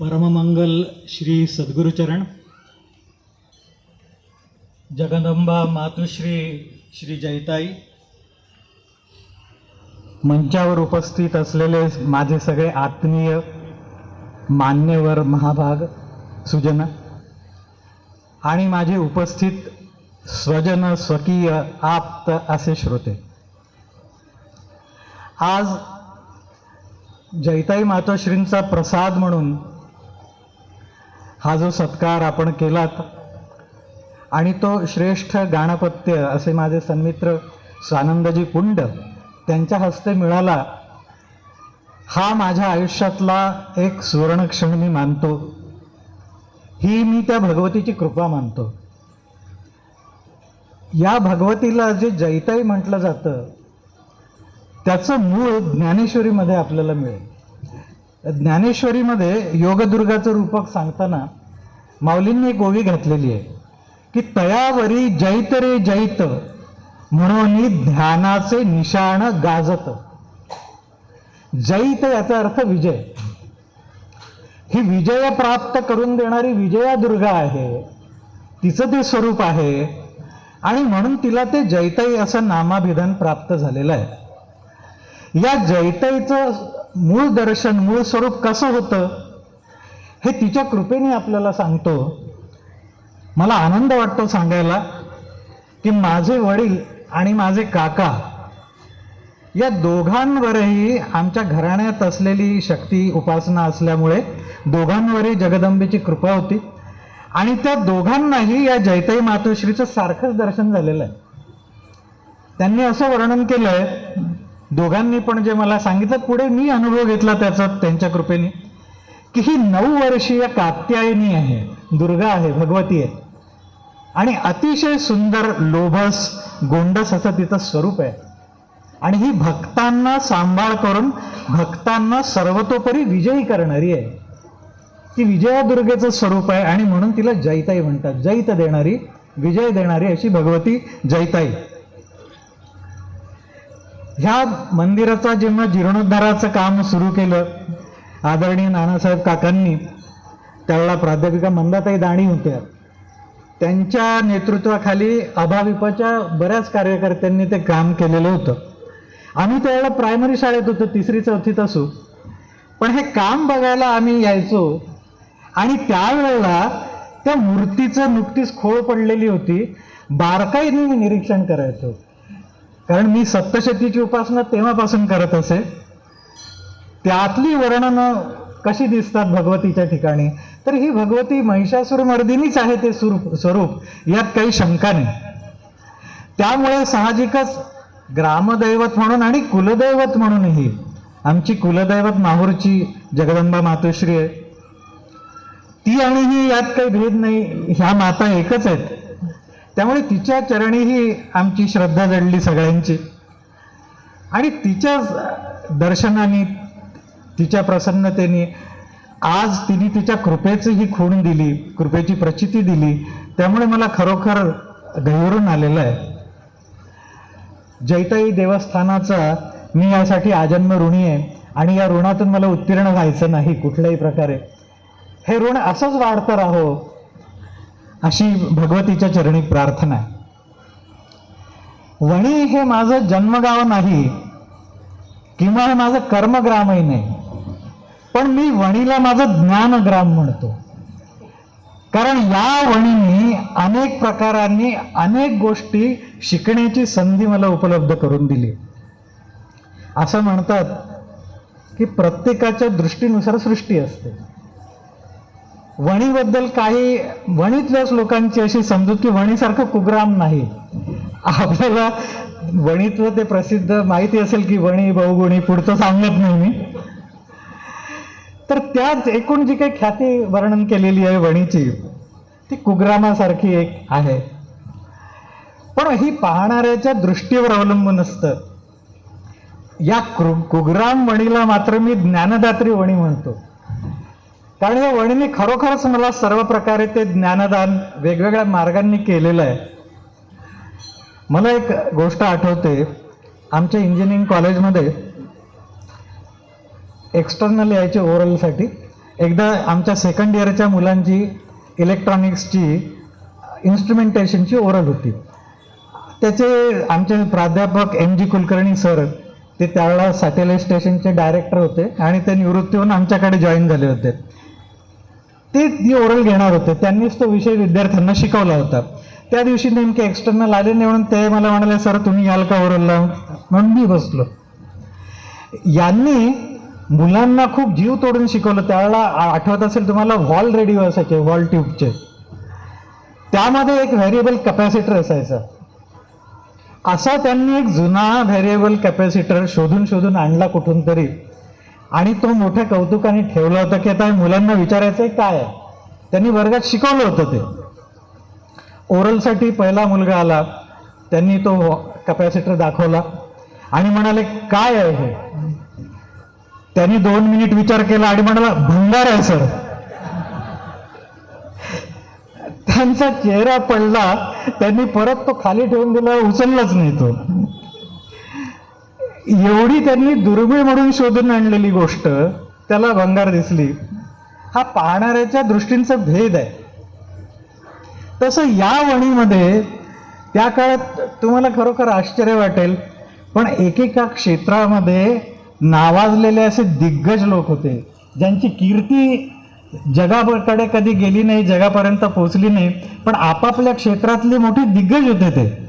परममंगल श्री सद्गुरुचरण जगदंबा मातुश्री श्री जयताई मंचावर उपस्थित असलेले माझे सगळे आत्मीय मान्यवर महाभाग सुजन आणि माझे उपस्थित स्वजन स्वकीय आप्त असे श्रोते. आज जैताई मातोश्रींचा प्रसाद म्हणून हा जो सत्कार आपण केलात आणि तो श्रेष्ठ गाणपत्य असे माझे सन्मित्र स्वानंदजी कुंड त्यांच्या हस्ते मिळाला हा माझ्या आयुष्यातला एक सुवर्णक्षण मी मानतो. ही मी त्या भगवतीची कृपा मानतो. या भगवतीला जे जैताई म्हटलं जातं त्याचं मूळ ज्ञानेश्वरीमध्ये आपल्याला मिळेल. ज्ञानेश्वरीमध्ये योगदुर्गाचं रूपक सांगताना माऊलींनी एक ओवी घातलेली आहे की तयावरी जैत रे जैत म्हणून ध्यानाचे निशाण गाजत. जैत याचा अर्थ विजय. ही विजय प्राप्त करून देणारी विजया दुर्गा आहे. तिचं ते स्वरूप आहे आणि म्हणून तिला ते जैतई असं नामाभिधान प्राप्त झालेलं आहे. या जैताईचं मूळ दर्शन मूळ स्वरूप कसं होतं हे तिच्या कृपेने आपल्याला सांगतो. मला आनंद वाटतो सांगायला की माझे वडील आणि माझे काका या दोघांवरही आमच्या घराण्यात असलेली शक्ती उपासना असल्यामुळे दोघांवरही जगदंबेची कृपा होती. आणि त्या दोघांनाही या जैताई मातोश्रीचं सारखंच दर्शन झालेलं आहे. त्यांनी असं वर्णन केलंय दोघांनी पण जे मला सांगितलं पुढे मी अनुभव घेतला त्याचा त्यांच्या कृपेने. की ही नऊ वर्षीय कात्यायनी आहे दुर्गा आहे भगवती आहे. आणि अतिशय सुंदर लोभस गोंडस असं तिचं स्वरूप आहे. आणि ही भक्तांना सांभाळ करून भक्तांना सर्वतोपरी विजयी करणारी आहे. ती विजया दुर्गेचं स्वरूप आहे आणि म्हणून तिला जैताई म्हणतात. जैत देणारी विजय देणारी अशी भगवती जैताई. ह्या मंदिराचा जेव्हा जीर्णोद्धाराचं काम सुरू केलं आदरणीय नानासाहेब काकांनी त्यावेळेला प्राध्यापिका मंदाताई दाणी होत्या. त्यांच्या नेतृत्वाखाली अभाविपच्या बऱ्याच कार्यकर्त्यांनी ते काम केलेलं होतं. आम्ही त्यावेळेला प्रायमरी शाळेत होतो तिसरी चौथीत असू. पण हे काम बघायला आम्ही यायचो आणि त्यावेळेला त्या मूर्तीचं नुकतीच खोळ पडलेली होती. बारकाईने मी निरीक्षण करायचो. कारण मी सप्तशतीची उपासना तेव्हापासून करत असे. त्यातली वर्णनं कशी दिसतात भगवतीच्या ठिकाणी? तर ही भगवती महिषासुरमर्दिनीच आहे ते स्वरूप स्वरूप. यात काही शंका नाही. त्यामुळे साहजिकच ग्रामदैवत म्हणून आणि कुलदैवत म्हणूनही आमची कुलदैवत माहूरची जगदंबा मातोश्री आहे. ती आणि ही यात काही भेद नाही. ह्या माता एकच आहेत. त्यामुळे तिच्या चरणीही आमची श्रद्धा जडली सगळ्यांची. आणि तिच्या दर्शनाने तिच्या प्रसन्नतेने आज तिने तिच्या कृपेची ही खूण दिली कृपेची प्रचिती दिली. त्यामुळे मला खरोखर गहिवरून आलेलं आहे. जैताई देवस्थानाचा मी यासाठी आजन्म ऋणी आहे आणि या ऋणातून मला उत्तीर्ण व्हायचं नाही कुठल्याही प्रकारे. हे ऋण असंच वाढतं राहो. अशी भगवतीच्या चरणी प्रार्थना आहे. वणी हे माझं जन्मगाव नाही किंवा हे माझं कर्मग्रामही नाही पण मी वणीला माझं ज्ञानग्राम म्हणतो. कारण या वणींनी अनेक प्रकारांनी अनेक गोष्टी शिकण्याची संधी मला उपलब्ध करून दिली. असं म्हणतात की प्रत्येकाच्या दृष्टीनुसार सृष्टी असते. वणीबद्दल काही वणीतल्याच लोकांची अशी समजूत की वणीसारखं कुग्राम नाही. आपल्याला वणीतलं ते प्रसिद्ध माहिती असेल की वणी बहुगुणी पुढचं सांगत नाही मी. तर त्याच एकूण जी काही ख्याती वर्णन केलेली आहे वणीची ती कुग्रामासारखी एक आहे. पण ही पाहणाऱ्याच्या दृष्टीवर अवलंबून असतं. या कुग्राम वणीला मात्र मी ज्ञानदात्री वणी म्हणतो. कारण या वणीने खरोखरच मला सर्व प्रकारे ते ज्ञानदान वेगवेगळ्या मार्गांनी केलेलं आहे. मला एक गोष्ट आठवते. आमच्या इंजिनिअरिंग कॉलेजमध्ये एक्सटर्नल यायचे ओरलसाठी एकदा आमच्या सेकंड इयरच्या मुलांची इलेक्ट्रॉनिक्सची इन्स्ट्रुमेंटेशनची ओरल होती. त्याचे आमचे प्राध्यापक एम जी कुलकर्णी सर ते त्यावेळेला सॅटेलाईट स्टेशनचे डायरेक्टर होते आणि ते निवृत्ती होऊन आमच्याकडे जॉईन झाले होते. ते ती ओरल घेणार होते त्यांनीच तो विषय विद्यार्थ्यांना शिकवला होता. त्या दिवशी नेमके एक्सटर्नल आले नाही म्हणून ते मला म्हणाले सर तुम्ही याल का ओरल लावून म्हणून मी बसलो. यांनी मुलांना खूप जीव तोडून शिकवलं. त्यावेळेला आठवत असेल तुम्हाला व्हॉल रेडिओ असायचे व्हॉल ट्यूबचे त्यामध्ये एक व्हेरिएबल कॅपॅसिटर असायचा. असा त्यांनी एक जुना व्हेरिएबल कॅपॅसिटर शोधून शोधून आणला कुठून तरी. आणि तो मोठ्या कौतुकाने ठेवला होता की आता मुलांना विचारायचं काय आहे? त्यांनी वर्गात शिकवलं होतं ते. ओरलसाठी पहिला मुलगा आला त्यांनी तो कॅपॅसिटर दाखवला आणि म्हणाले काय आहे हे? त्यांनी दोन मिनिट विचार केला आणि म्हणाला भंगार आहे सर त्यांचा चेहरा पडला त्यांनी परत तो खाली ठेवून दिला उचललाच नाही तो. एवढी त्यांनी दुर्मिळ म्हणून शोधून आणलेली गोष्ट त्याला भंगार दिसली. हा पाहणाऱ्याच्या दृष्टींचा भेद आहे. तसं या वणीमध्ये त्या काळात तुम्हाला खरोखर आश्चर्य वाटेल पण एकेका क्षेत्रामध्ये नावाजलेले असे दिग्गज लोक होते ज्यांची कीर्ती जगाकडे कधी गेली नाही जगापर्यंत पोहोचली नाही पण आपापल्या क्षेत्रातली मोठी दिग्गज होते ते.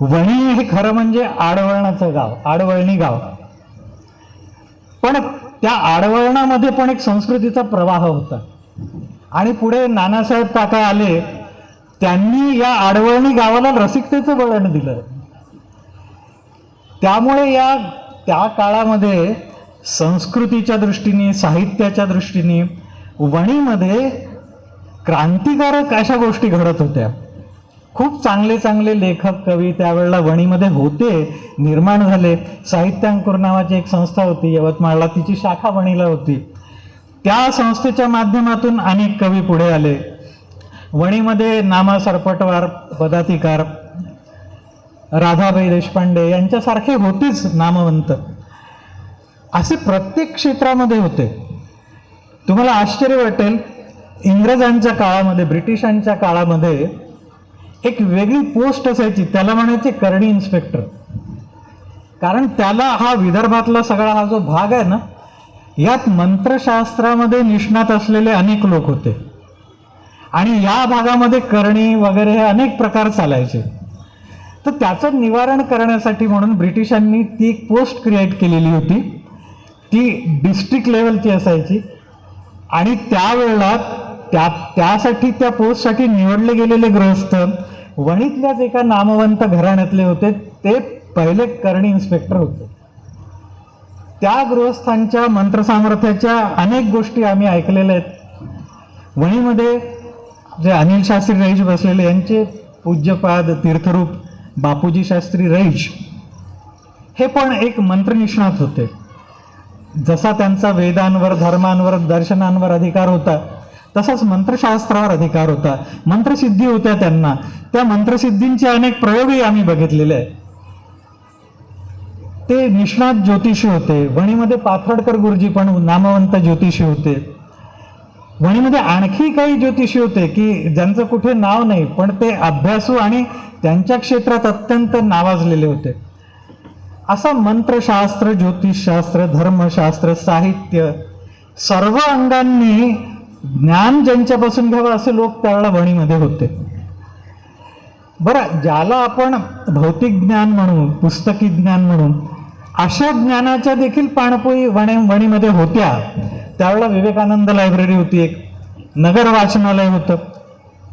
वणी हे खरं म्हणजे आडवळणाचं गाव आडवळणी गाव. पण त्या आडवळणामध्ये पण एक संस्कृतीचा प्रवाह होता. आणि पुढे नानासाहेब काका आले त्यांनी या आडवळणी गावाला रसिकतेचं वळण दिलं. त्यामुळे या त्या काळामध्ये संस्कृतीच्या दृष्टीने साहित्याच्या दृष्टीने वणीमध्ये क्रांतिकारक अशा गोष्टी घडत होत्या. खूप चांगले चांगले लेखक कवी त्यावेळेला वणीमध्ये होते निर्माण झाले. साहित्यांकुर नावाची एक संस्था होती यवतमाळला तिची शाखा वणीला होती. त्या संस्थेच्या माध्यमातून अनेक कवी पुढे आले. वणीमध्ये नामा सरपटवार पदाधिकार राधाबाई देशपांडे यांच्यासारखे होतेच नामवंत. असे प्रत्येक क्षेत्रामध्ये होते. तुम्हाला आश्चर्य वाटेल इंग्रजांच्या काळामध्ये ब्रिटिशांच्या काळामध्ये एक वेगळी पोस्ट असायची. त्याला म्हणायचे करणी इन्स्पेक्टर कारण त्याला हा विदर्भातला सगळा हा जो भाग आहे ना यात मंत्रशास्त्रामध्ये निष्णात असलेले अनेक लोक होते. आणि या भागामध्ये करणी वगैरे हे अनेक प्रकार चालायचे. तर त्याचं निवारण करण्यासाठी म्हणून ब्रिटिशांनी ती एक पोस्ट क्रिएट केलेली होती. ती डिस्ट्रिक्ट लेवलची असायची. आणि त्यावेळेला त्या त्यासाठी त्या पोस्टसाठी निवडले गेलेले गृहस्थ वणीतल्याच एका नामवंत घराण्यातले होते ते पहिले करणी इन्स्पेक्टर होते. त्या गृहस्थांच्या मंत्रसामर्थ्याच्या अनेक गोष्टी आम्ही ऐकलेल्या आहेत. वणीमध्ये जे अनिल शास्त्री रईज बसलेले यांचे पूज्यपाद तीर्थरूप बापूजी शास्त्री रईज हे पण एक मंत्रनिष्णात होते. जसा त्यांचा वेदांवर धर्मांवर दर्शनांवर अधिकार होता तसाच मंत्रशास्त्रावर अधिकार होता. मंत्रसिद्धी होत्या त्यांना. त्या मंत्रसिद्धींचे अनेक प्रयोगही आम्ही बघितलेले आहेत. ते निष्णात ज्योतिषी होते. वणीमध्ये पाथर्डकर गुरुजी पण नामवंत ज्योतिषी होते. वणीमध्ये आणखी काही ज्योतिषी होते की ज्यांचं कुठे नाव नाही पण ते अभ्यासू आणि त्यांच्या क्षेत्रात अत्यंत नावाजलेले होते. असा मंत्रशास्त्र ज्योतिषशास्त्र धर्मशास्त्र साहित्य सर्व अंगांनी ज्ञान ज्यांच्यापासून घ्यावं असे लोक त्यावेळेला वणीमध्ये होते. बरं ज्याला आपण भौतिक ज्ञान म्हणू पुस्तकी ज्ञान म्हणू अशा ज्ञानाच्या देखील पाणपोई वणी वणीमध्ये होत्या. त्यावेळेला विवेकानंद लायब्ररी होती एक. नगर वाचनालय होतं.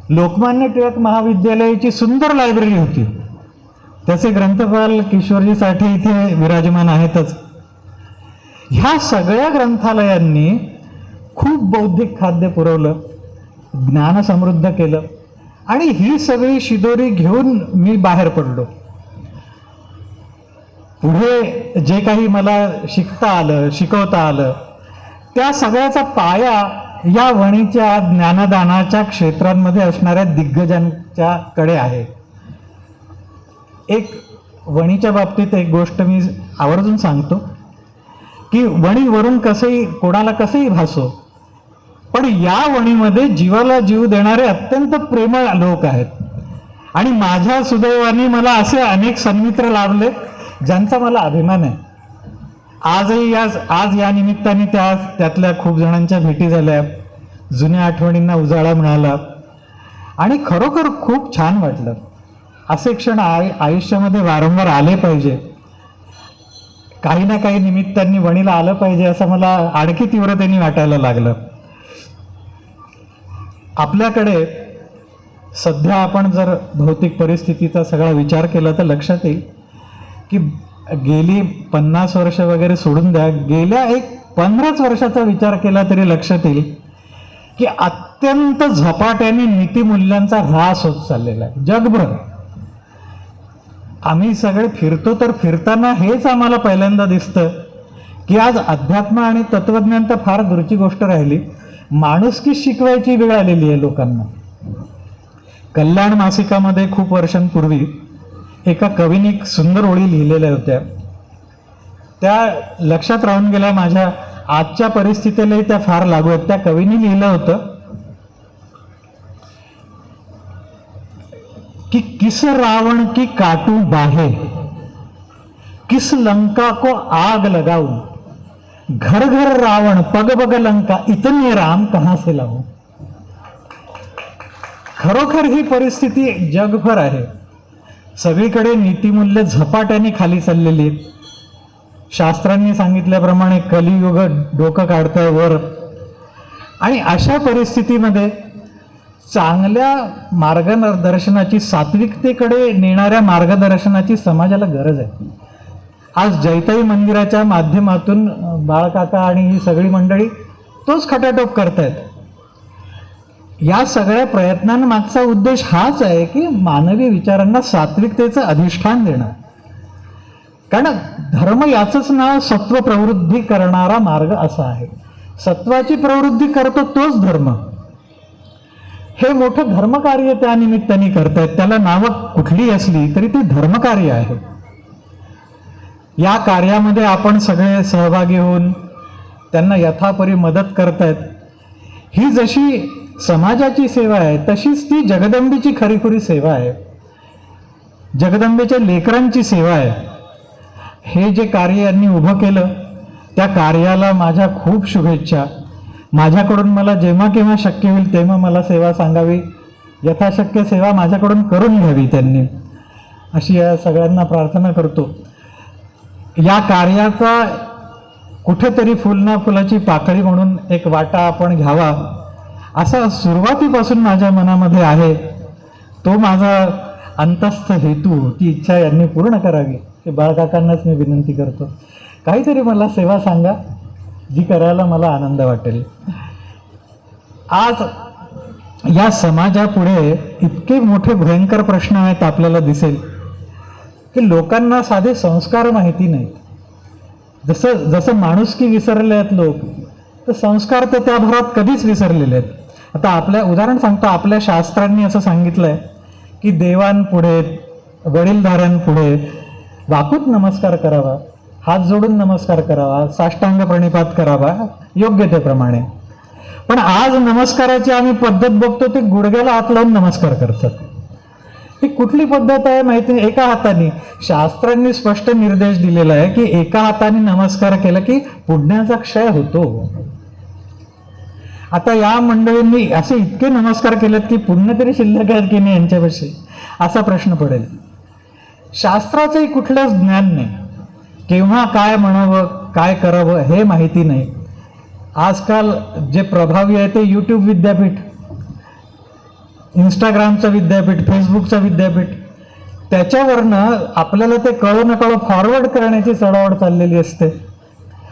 लोकमान्य टिळक महाविद्यालयाची सुंदर लायब्ररी होती. त्याचे ग्रंथपाल किशोरजी साठे इथे विराजमान आहेतच. ह्या सगळ्या ग्रंथालयांनी खूप बौद्धिक खाद्य पुरवलं ज्ञान समृद्ध केलं आणि ही सगळी शिदोरी घेऊन मी बाहेर पडलो. पुढे जे काही मला शिकता आलं शिकवता आलं त्या सगळ्याचा पाया या वणीच्या ज्ञानदानाच्या क्षेत्रांमध्ये असणाऱ्या दिग्गजांच्या कडे आहे. एक वणीच्या बाबतीत एक गोष्ट मी आवर्जून सांगतो की वणीवरून कसंही कोणाला कसंही भासो पण या वणीमध्ये जीवाला जीव देणारे अत्यंत प्रेमळ लोक आहेत. आणि माझ्या सुदैवाने मला असे अनेक सन्मित्र लाभले ज्यांचा मला अभिमान आहे. आजही या आज या निमित्ताने त्या त्यातल्या खूप जणांच्या भेटी झाल्या. जुन्या आठवणींना उजाळा मिळाला. आणि खरोखर खूप छान वाटलं. असे क्षण आय आयुष्यामध्ये वारंवार आले पाहिजे. काही ना काही निमित्तांनी वणीला आलं पाहिजे असं मला आणखी तीव्रतेने वाटायला लागलं. आपल्याकडे सध्या आपण जर भौतिक परिस्थितीचा सगळा विचार केला तर लक्षात येईल की गेली पन्नास वर्ष वगैरे सोडून द्या गेल्या एक पंधराच वर्षाचा विचार केला तरी लक्षात येईल की अत्यंत झपाट्याने नीतिमूल्यांचा ऱ्हास होत चाललेला आहे. जगभर. आम्ही सगळे फिरतो तर फिरताना हेच आम्हाला पहिल्यांदा दिसतं की आज अध्यात्म आणि तत्वज्ञान तर फार दूरची गोष्ट राहिली. माणुसकी शिकवायची वेळ आलेली आहे लोकांना. कल्याण मासिकामध्ये खूप वर्षांपूर्वी एका कवीने एक सुंदर ओळी लिहिलेल्या होत्या. त्या लक्षात राहून गेल्या माझ्या आजच्या परिस्थितीलाही त्या फार लागू आहेत. त्या कवीने लिहिलं होतं कि किस रावण की काटू बाहे किस लंका को आग लगाऊ घर घर रावण पग पग लंका इतने राम कहां से लावूं खरोखर ही परिस्थिती जगभर आहे. सगळीकडे नीतिमूल्य झपाट्याने खाली चाललेली आहेत. शास्त्रांनी सांगितल्याप्रमाणे कलियुग डोकं काढतंय वर. आणि अशा परिस्थितीमध्ये चांगल्या मार्गदर्शनाची सात्विकतेकडे नेणाऱ्या मार्गदर्शनाची समाजाला गरज आहे. आज जैताई मंदिराच्या माध्यमातून बाळकाका आणि ही सगळी मंडळी तोच खटाटोप करतायत. या सगळ्या प्रयत्नांमागचा उद्देश हाच आहे की मानवी विचारांना सात्विकतेचं अधिष्ठान देणं. कारण धर्म याचंच नाव सत्व प्रवृद्धी करणारा मार्ग असा आहे. सत्वाची प्रवृत्ती करतो तोच धर्म. हे मोठं धर्मकार्य त्या निमित्ताने करतायत. त्याला नावं कुठली असली तरी ते धर्मकार्य आहे. या कार्यामध्ये आपण सगळे सहभागी होऊन त्यांना यथापरी मदत करतायत. ही जशी समाजाची सेवा आहे तशीच ती जगदंबेची खरीखुरी सेवा आहे. जगदंबेच्या लेकरांची सेवा आहे. हे जे कार्य यांनी उभं केलं त्या कार्याला माझ्या खूप शुभेच्छा. माझ्याकडून मला जेव्हा केव्हा शक्य होईल तेव्हा मला सेवा सांगावी. यथाशक्य सेवा माझ्याकडून करून घ्यावी त्यांनी. अशी या सगळ्यांना प्रार्थना करतो. या कार्याचा कुठेतरी फुल ना फुलाची पाकळी म्हणून एक वाटा आपण घ्यावा असा सुरुवातीपासून माझ्या मनामध्ये आहे. तो माझा अंतस्थ हेतू ती इच्छा यांनी पूर्ण करावी. ते बाळकाकांनाच मी विनंती करतो. काहीतरी मला सेवा सांगा जी करायला मला आनंद वाटेल. आज या समाजापुढे इतके मोठे भयंकर प्रश्न आहेत आपल्याला दिसेल. की लोकांना साधे संस्कार माहिती नाहीत. जसं जसं माणुसकी विसरले आहेत लोक तर संस्कार तर त्या भरात कधीच विसरलेले आहेत. आता आपल्या उदाहरण सांगतो आपल्या शास्त्रांनी असं सांगितलंय की देवांपुढे वडीलधाऱ्यांपुढे वाकूत नमस्कार करावा हात जोडून नमस्कार करावा साष्टांग प्रणिपात करावा योग्य त्या प्रमाणे. पण आज नमस्काराची आम्ही पद्धत बघतो ते गुडघ्याला हात लावून नमस्कार करतात. ही कुठली पद्धत आहे माहिती नाही एका हाताने. शास्त्रांनी स्पष्ट निर्देश दिलेला आहे की एका हाताने नमस्कार केला की पुण्याचा क्षय होतो. आता या मंडळींनी असे इतके नमस्कार केलेत की पुण्य तरी शिल्लक आहेत की नाही यांच्यापाशी? असा प्रश्न पडेल. शास्त्राचंही कुठलंच ज्ञान नाही. केव्हा काय म्हणावं काय करावं हे माहिती नाही. आजकाल जे प्रभावी आहे ते यूट्यूब विद्यापीठ. इंस्टाग्रामचं विद्यापीठ फेसबुकचं विद्यापीठ त्याच्यावरनं आपल्याला ते कळो न कळो फॉरवर्ड करण्याची चढावड चाललेली असते.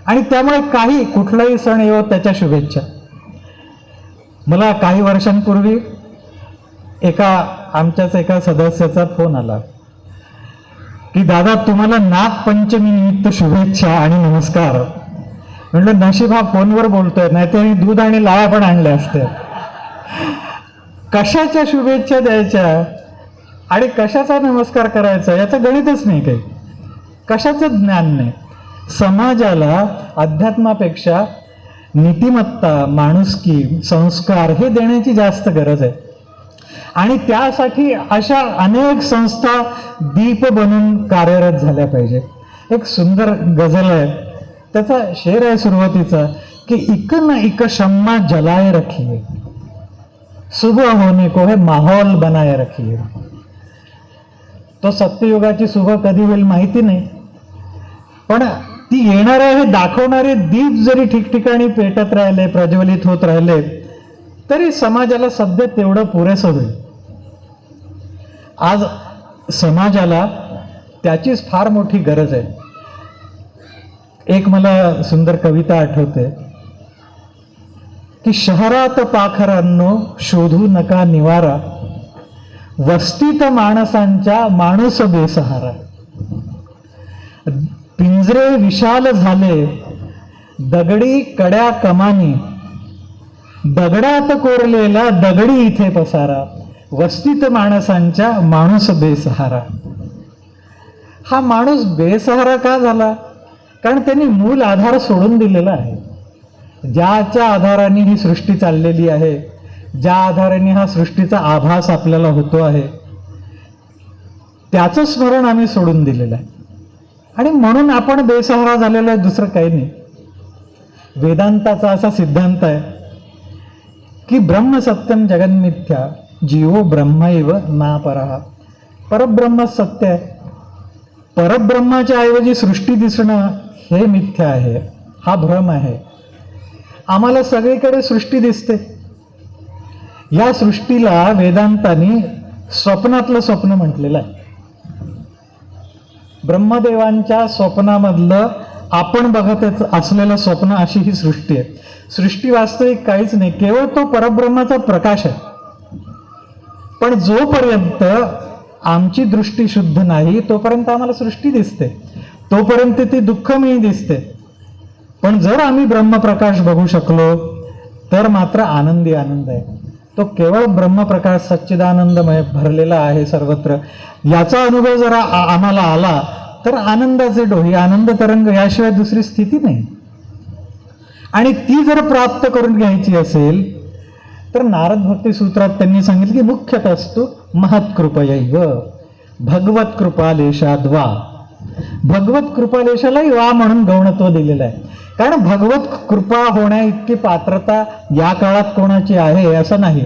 आणि त्यामुळे काही कुठलाही सण येवो त्याच्या शुभेच्छा. मला काही वर्षांपूर्वी एका आमच्याच एका सदस्याचा फोन आला की दादा तुम्हाला नागपंचमीनिमित्त शुभेच्छा आणि नमस्कार. म्हणलं नशीब हा फोनवर बोलतोय नाही तर दूध आणि लाळ्या पण आणल्या असत्या. कशाच्या शुभेच्छा द्यायच्या? आणि कशाचा नमस्कार करायचा? याचं गणितच नाही काही. कशाचं ज्ञान नाही? समाजाला अध्यात्मापेक्षा नीतिमत्ता माणुसकी संस्कार हे देण्याची जास्त गरज आहे. आणि त्यासाठी अशा अनेक संस्था दीप बनून कार्यरत झाल्या पाहिजे. एक सुंदर गझल आहे. त्याचा शेर आहे सुरुवातीचा की इक न इक शम्मा जलाय रखिए सुबह होने को है माहौल बनाए रखिए तो सत्ययुगाची सुबह कधी होईल माहिती नाही पण ती येणारे हे दाखवणारे दीप जरी ठिकठिकाणी पेटत राहिले प्रज्वलित होत राहिले तरी समाजाला सध्या तेवढं पुरेसं होईल. आज समाजाला त्याचीच फार मोठी गरज आहे. एक मला सुंदर कविता आठवते. की शहरात पाखरांनो शोधू नका निवारा. वस्तीत माणसांच्या माणूस बेसहारा पिंजरे विशाल झाले दगडी कड्या कमानी. दगडात कोरलेला दगडी इथे पसारा वस्तीत माणसांच्या माणूस बेसहारा हा माणूस बेसहारा का झाला? कारण त्यांनी मूल आधार सोडून दिलेला आहे. ज्याच्या आधाराने ही सृष्टी चाललेली आहे ज्या आधाराने हा सृष्टीचा आभास आपल्याला होतो आहे त्याचं स्मरण आम्ही सोडून दिलेलं आहे. आणि म्हणून आपण बेसहारा झालेलो आहे दुसरं काही नाही. वेदांताचा असा सिद्धांत आहे की ब्रह्म सत्यम जगन्मिथ्या जीवो ब्रह्मैव ना परहा परब्रह्म सत्य आहे. परब्रह्माच्या ऐवजी सृष्टी दिसणं हे मिथ्या आहे हा भ्रम आहे. आम्हाला सगळीकडे सृष्टी दिसते. या सृष्टीला वेदांतानी स्वप्नातलं स्वप्न म्हटलेलं आहे. ब्रह्मदेवांच्या स्वप्नामधलं आपण बघत असलेलं स्वप्न अशी ही सृष्टी आहे. सृष्टी वास्तविक काहीच नाही केवळ तो परब्रह्माचा प्रकाश आहे. पण जोपर्यंत आमची दृष्टी शुद्ध नाही तोपर्यंत आम्हाला सृष्टी दिसते. तोपर्यंत ती दुःखमयी दिसते. पण जर आम्ही ब्रह्मप्रकाश बघू शकलो तर मात्र आनंदी आनंद आहे. तो केवळ ब्रह्मप्रकाश सच्चिदानंदमय भरलेला आहे सर्वत्र. याचा अनुभव जर आम्हाला आला तर आनंदाचे डोही आनंद तरंग याशिवाय दुसरी स्थिती नाही. आणि ती जर प्राप्त करून घ्यायची असेल तर नारद भक्ती सूत्रात त्यांनी सांगितलं की मुख्यतः असतो महत्कृपय भगवत कृपालेशाद्वा भगवत कृपादेशालाही वा म्हणून गौणत्व दिलेलं आहे. कारण भगवत कृपा होण्या इतकी पात्रता या काळात कोणाची आहे असं नाही.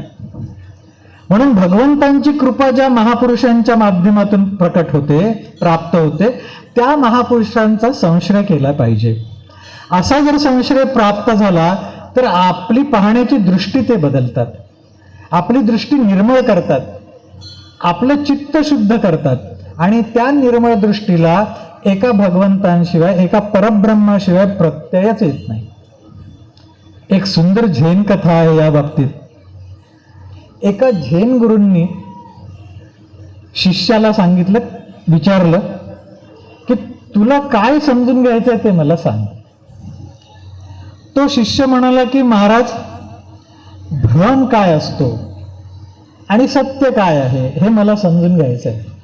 म्हणून भगवंतांची कृपा ज्या महापुरुषांच्या माध्यमातून प्रकट होते प्राप्त होते त्या महापुरुषांचा संश्रय केला पाहिजे. असा जर संश्रय प्राप्त झाला तर आपली पाहण्याची दृष्टी ते बदलतात. आपली दृष्टी निर्मळ करतात. आपलं चित्त शुद्ध करतात. आणि त्या निर्मळ दृष्टीला एका भगवंतांशिवाय एका परब्रह्माशिवाय प्रत्ययच येत नाही. एक सुंदर झेन कथा आहे या बाबतीत. एका झेन गुरूंनी शिष्याला सांगितलं विचारलं की तुला काय समजून घ्यायचं ते मला सांग. तो शिष्य म्हणाला की महाराज भ्रम काय असतो? आणि सत्य काय आहे? हे मला समजून घ्यायचं आहे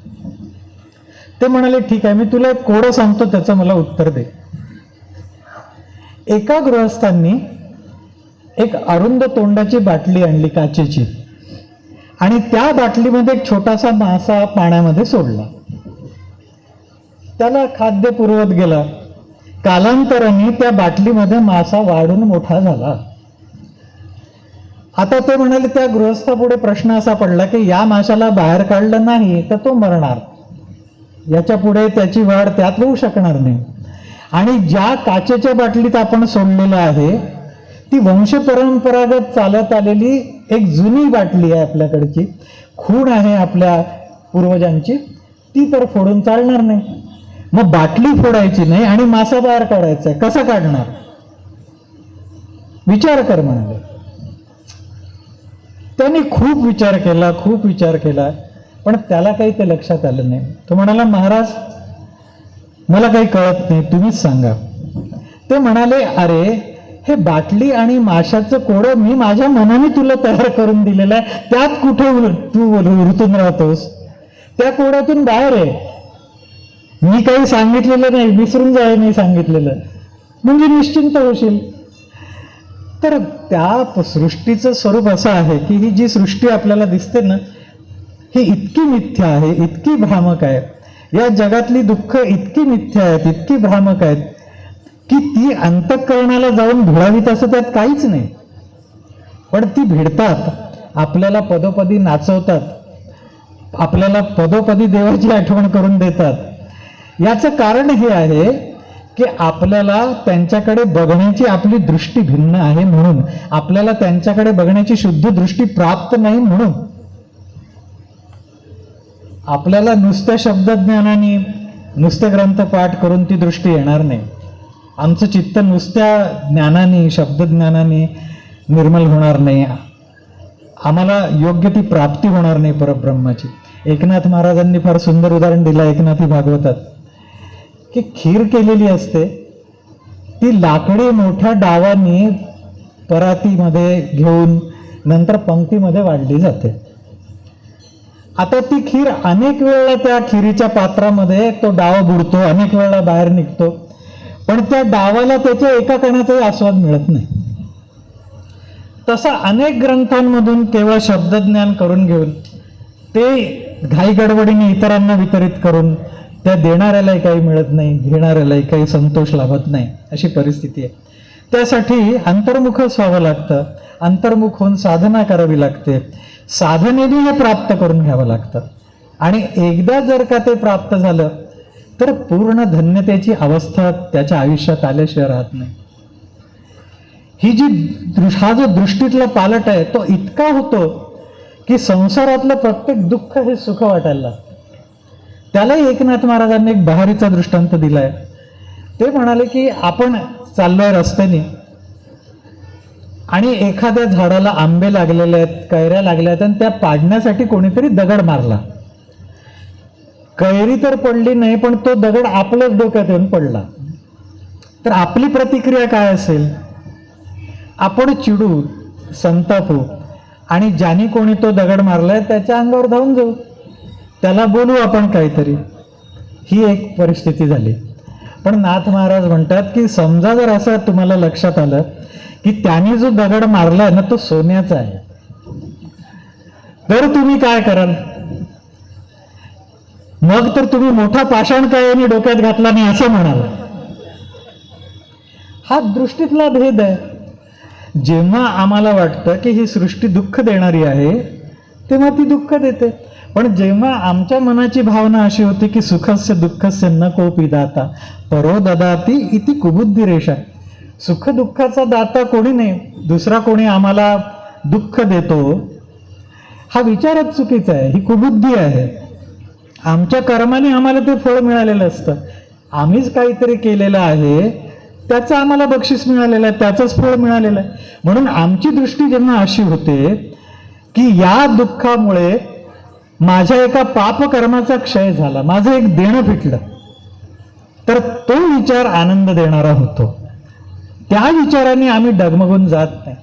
ते म्हणाले ठीक आहे मी तुला एक कोडं सांगतो त्याचं मला उत्तर दे. एका गृहस्थांनी एक अरुंद तोंडाची बाटली आणली काचेची आणि त्या बाटलीमध्ये एक छोटासा मासा पाण्यामध्ये सोडला. त्याला खाद्य पुरवत गेला. कालांतराने त्या बाटलीमध्ये मासा वाढून मोठा झाला. आता ते म्हणाले त्या गृहस्थापुढे प्रश्न असा पडला की या माशाला बाहेर काढलं नाही तर तो मरणार. याच्यापुढे त्याची वाढ त्यात होऊ शकणार नाही. आणि ज्या काचेच्या बाटलीत आपण सोडलेलं आहे ती वंश परंपरागत चालत आलेली एक जुनी बाटली आहे आपल्याकडची. खूण आहे आपल्या पूर्वजांची. ती तर फोडून चालणार नाही. मग बाटली फोडायची नाही आणि मासा बाहेर काढायचा आहे. कसा काढणार? विचार कर म्हणाले. त्यांनी खूप विचार केला खूप विचार केला. पण त्याला काही ते लक्षात आलं नाही. तो म्हणाला महाराज मला काही कळत नाही तुम्हीच सांगा. ते म्हणाले अरे हे बाटली आणि माशाचं कोडं मी माझ्या मनाने तुला तयार करून दिलेलं आहे. त्यात कुठे तू उरतून राहतोस? त्या कोड्यातून बाहेर आहे मी काही सांगितलेलं नाही विसरून जाय नाही सांगितलेलं. म्हणजे निश्चिंत होशील. तर त्या सृष्टीचं स्वरूप असं आहे की ही जी सृष्टी आपल्याला दिसते ना हे इतकी मिथ्या आहे इतकी भ्रामक आहे. या जगातली दुःख इतकी मिथ्या आहेत इतकी भ्रामक आहेत की ती अंतःकरणाला जाऊन भिडावीत असं त्यात काहीच नाही. पण ती भिडतात आपल्याला पदोपदी नाचवतात आपल्याला पदोपदी देवाची आठवण करून देतात. याचं कारण हे आहे की आपल्याला त्यांच्याकडे बघण्याची आपली दृष्टी भिन्न आहे म्हणून आपल्याला त्यांच्याकडे बघण्याची शुद्ध दृष्टी प्राप्त नाही म्हणून आपल्याला नुसत्या शब्दज्ञानाने नुसते ग्रंथ पाठ करून ती दृष्टी येणार नाही. आमचं चित्त नुसत्या ज्ञानाने शब्दज्ञानाने निर्मल होणार नाही. आम्हाला योग्य ती प्राप्ती होणार नाही परब्रह्माची. एकनाथ महाराजांनी फार सुंदर उदाहरण दिलं एकनाथी भागवतात. की खीर केलेली असते ती लाकडी मोठ्या डावाने परातीमध्ये घेऊन नंतर पंक्तीमध्ये वाढली जाते. आता ती खीर अनेक वेळा त्या खिरीच्या पात्रामध्ये तो डाव बुडतो अनेक वेळा बाहेर निघतो. पण त्या डावाला त्याच्या एका कणाचाही आस्वाद मिळत नाही. तसा अनेक ग्रंथांमधून केवळ शब्दज्ञान करून घेऊन ते घाई गडबडीने इतरांना वितरित करून त्या देणाऱ्यालाही काही मिळत नाही घेणाऱ्यालाही काही संतोष लाभत नाही अशी परिस्थिती आहे. त्यासाठी अंतर्मुखच व्हावं लागतं. अंतर्मुख होऊन साधना करावी लागते. साधनेने हे प्राप्त करून घ्यावं लागतं. आणि एकदा जर का ते प्राप्त झालं तर पूर्ण धन्यतेची अवस्था त्याच्या आयुष्यात आल्याशिवाय राहत नाही. ही जी हा जो दृष्टीतला पालट आहे तो इतका होतो की संसारातलं प्रत्येक दुःख हे सुख वाटायला लागतं. त्यालाही एकनाथ महाराजांनी एक बहारीचा दृष्टांत दिलाय. ते म्हणाले की आपण चाललोय रस्त्याने आणि एखाद्या झाडाला आंबे लागलेले आहेत कैऱ्या लागल्या आहेत आणि त्या पाडण्यासाठी कोणीतरी दगड मारला. कैरी तर पडली नाही पण तो दगड आपल्याच डोक्यात येऊन पडला. तर आपली प्रतिक्रिया काय असेल? आपण चिडू संतापू आणि ज्याने कोणी तो दगड मारलाय त्याच्या अंगावर धावून जाऊ. त्याला बोलू आपण काहीतरी. ही एक परिस्थिती झाली. पण नाथ महाराज म्हणतात की समजा जर असं तुम्हाला लक्षात आलं की त्याने जो दगड मारलाय ना तो सोन्याचा आहे. तर तुम्ही काय कराल? मग तर तुम्ही मोठा पाषाण काय डोक्यात घातला नाही असं म्हणाल. हा दृष्टीतला भेद आहे. जेव्हा आम्हाला वाटतं की ही सृष्टी दुःख देणारी आहे तेव्हा ती दुःख देते. पण जेव्हा आमच्या मनाची भावना अशी होती की सुखस्य दुःखस्य न कोपी दाता परो ददाती इति कुबुद्धी रेषा सुख दुःखाचा दाता कोणी नाही दुसरा कोणी आम्हाला दुःख देतो. हा विचारच चुकीचा आहे ही कुबुद्धी आहे. आमच्या कर्माने आम्हाला ते फळ मिळालेलं असतं. आम्हीच काहीतरी केलेलं आहे त्याचं आम्हाला बक्षीस मिळालेलं आहे त्याचंच फळ मिळालेलं आहे. म्हणून आमची दृष्टी जेव्हा अशी होते की या दुःखामुळे माझ्या एका पापकर्माचा क्षय झाला माझं एक देणं फिटलं तर तो विचार आनंद देणारा होतो. त्या विचाराने आम्ही डगमगून जात नाही.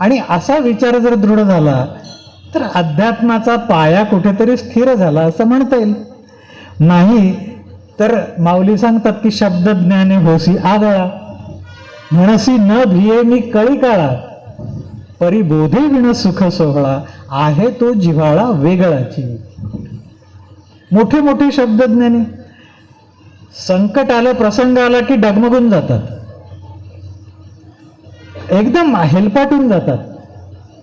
आणि असा विचार जर दृढ झाला तर अध्यात्माचा पाया कुठेतरी स्थिर झाला असं म्हणता येईल. नाही तर माऊली सांगतात की शब्द ज्ञाने होसी आगळा. म्हणसी न भिये मी कळी काळा. परिबोधे विण सुख सोहळा. आहे तो जिव्हाळा वेगळाची. मोठे मोठे शब्दज्ञानी संकट आलं प्रसंग आला की डगमगून जातात. एकदम हेलपाटून जातात.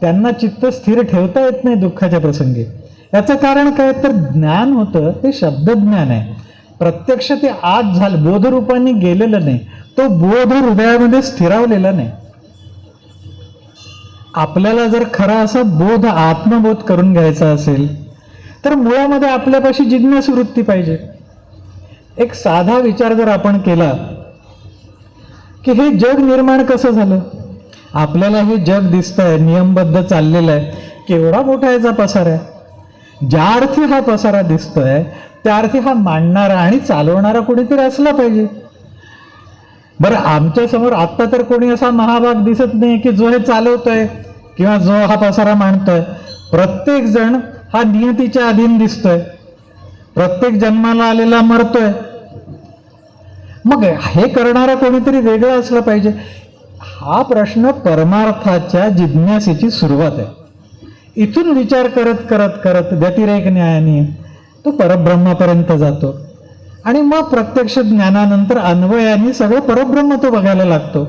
त्यांना चित्त स्थिर ठेवता येत नाही दुःखाच्या प्रसंगी. याचं कारण काय? तर ज्ञान होतं ते शब्दज्ञान आहे. प्रत्यक्ष ते आज झालं बोधरूपाने गेलेलं नाही. तो बोध हृदयामध्ये स्थिरावलेला नाही. आपल्याला जर खरा असा बोध आत्मबोध करून घ्यायचा असेल तर मुळामध्ये आपल्यापाशी जिज्ञास वृत्ती पाहिजे. एक साधा विचार जर आपण केला की हे जग निर्माण कसं झालं? आपल्याला हे जग दिसतंय नियमबद्ध चाललेलं आहे. केवढा मोठा याचा पसार. आहे ज्या अर्थी हा पसारा दिसतोय त्या अर्थी हा मांडणारा आणि चालवणारा कोणीतरी असला पाहिजे. बरं आमच्यासमोर आता तर कोणी असा महाभाग दिसत नाही की जो हे चालवतोय किंवा जो हा पसारा मांडतोय. प्रत्येक जण हा नियतीच्या अधीन दिसतोय. प्रत्येक जन्माला आलेला मरतोय. मग हे करणारा कोणीतरी वेगळं असलं पाहिजे. हा प्रश्न परमार्थाच्या जिज्ञासेची सुरुवात आहे. इथून विचार करत करत करत व्यतिरेक न्यायाने तो परब्रह्मापर्यंत जातो. आणि मग प्रत्यक्ष ज्ञानानंतर अन्वयाने सगळं परब्रह्म तो बघायला लागतो.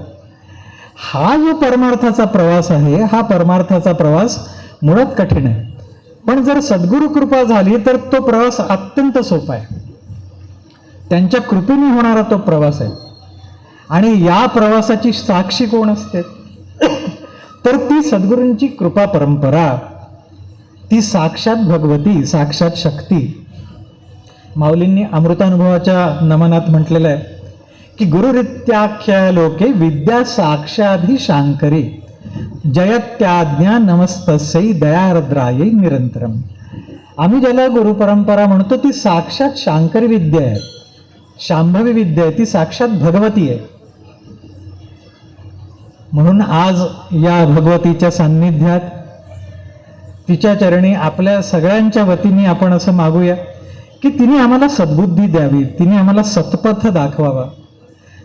हा जो परमार्थाचा प्रवास आहे हा परमार्थाचा प्रवास मुळात कठीण आहे. पण जर सद्गुरु कृपा झाली तर तो प्रवास अत्यंत सोपा आहे. त्यांच्या कृपेने होणारा तो प्रवास आहे. आणि या प्रवासाची साक्षी कोण असते? तर ती सद्गुरूंची कृपा परंपरा ती साक्षात भगवती साक्षात शक्ती. माऊलींनी अमृतानुभवाच्या नमनात म्हटलेलं आहे की गुरुरित्याख्या लोके विद्या साक्षाधी शांकरी जयत्याज्ञा नमस्तसई दयारद्रायै निरंतरम आम्ही ज्याला गुरुपरंपरा म्हणतो ती साक्षात शांकरी विद्या आहे. शांभवी विद्या आहे ती साक्षात भगवती आहे. म्हणून आज या भगवतीच्या सान्निध्यात तिच्या चरणी आपल्या सगळ्यांच्या वतीने आपण असं मागूया की तिने आम्हाला सद्बुद्धी द्यावी तिने आम्हाला सत्पथ दाखवावा.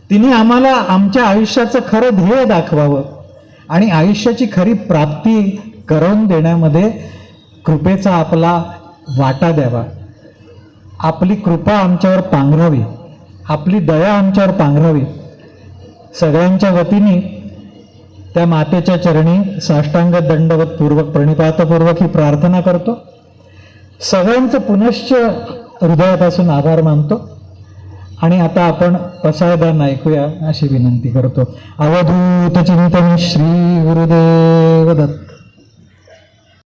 तिने आम्हाला आमच्या आयुष्याचं खरं ध्येय दाखवावं आणि आयुष्याची खरी प्राप्ती करून देण्यामध्ये कृपेचा आपला वाटा द्यावा. आपली कृपा आमच्यावर पांघरावी आपली दया आमच्यावर पांघरावी. सगळ्यांच्या वतीने त्या मातेच्या चरणी साष्टांग दंडवत पूर्वक प्रणिपातपूर्वक ही प्रार्थना करतो. सगळ्यांचं पुनश्च हृदयापासून आभार मानतो. आणि आता आपण पसायदान ऐकूया अशी विनंती करतो. अवधूत चिंतन श्री गुरुदेव दत्त.